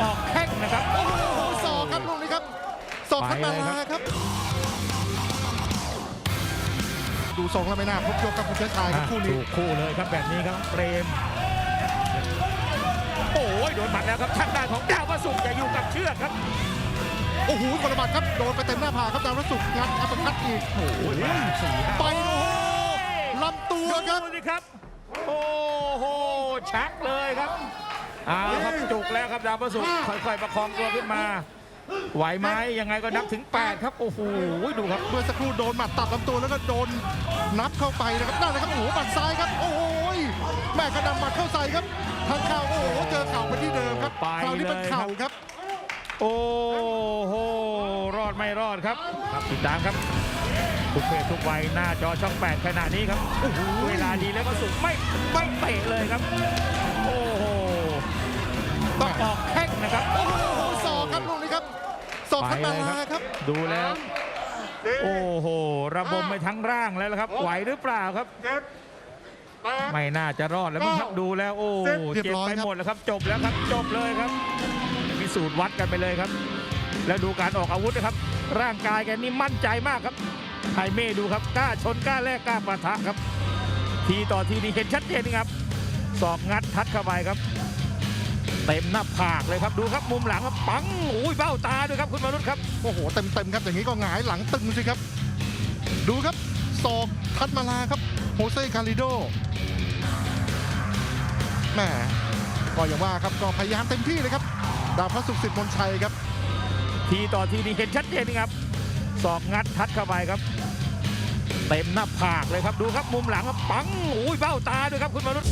ออกแข้งนะครับโอ้โหศอกครับลูกนี้ครับศอกทัดมาลาครับ ดูทรงแล้วไม่น่าพบยกกับคุณเชษชายครับคู่นี้ถูกคู่เลยครับแบบนี้ครับเปรมโอ้ยโดนหมัดแล้วครับทางด้านของดาวประสุกจะอยู่กับเชือกครับโอ้โหคนละหมัดครับโดนไปเต็มหน้าผากครับดาวพระศุกร์งัดอัปเปอร์คัตอีกโอ้ยมาสี่ห้าไปโอ้โหลำตัวครับดูสิครับ โอ้โหชักเลยครับเอาละครับจุกแล้วครับดาวประสุกค่อยๆประคองตัวขึ้นมา ไหวไหมยังไงก็นับถึง 8 ครับโอ้โหดูครับเมื่อสักครู่โดนหมัดตัดลำตัวแล้วก็โดนนับเข้าไปนะครับนั่นเลยครับโอ้โหหมัดซ้ายครับ โอ้โหแม่กระดำหมัดเข้าใส่ครับทางเข่าโอ้โหเจอเข่าไปที่เดิมครับไปคราวนี้เป็นเลยครับเข่าครับ โอ้โหรอดไม่รอดครับครับติดตามครับทุกเพศทุกวัยหน้าจอช่อง 8 ขณะนี้ครับโอ้โหเวลาดีแล้วก็สุดไม่ไม่เตะเลยครับ ศอกทัดมาลาครับ ดูแล้ว โอ้โห ระบมไปทั้งร่างแล้วละครับ ไหวหรือเปล่าครับ ไม่น่าจะรอดแล้วมั้งครับดูแล้ว โอ้เรียบเจ็บร้อยไปครับหมดแล้วครับ จบแล้วครับ จบเลยครับ พิสูจน์วัดกันไปเลยครับ แล้วดูการออกอาวุธนะครับ ร่างกายแกนี่มั่นใจมากครับไทเม่ดูครับกล้าชนกล้าแลกกล้าปะทะครับ ทีต่อทีนี่เห็นชัดเจนครับศอกงัดทัดเข้าไปครับ เต็มหน้าผากเลยครับดูครับมุมหลังครับปังโอ้ยเบ้าตาด้วยครับคุณมนุษย์ครับโอ้โหเต็มๆครับอย่างนี้ก็หงายหลังตึงสิครับ ดูครับศอกทัดมาลาครับโฮเซ่คาริโดแหมก็อย่างว่าครับก็พยายามเต็มที่เลยครับ ดาวพระศุกร์สิทธิ์มนชัยครับ ทีต่อทีนี่เห็นชัดเจนครับศอกงัดทัดเข้าไปครับเต็มหน้าผากเลยครับดูครับมุมหลังครับปังโอ้ยเบ้าตาด้วยครับคุณมนุษย์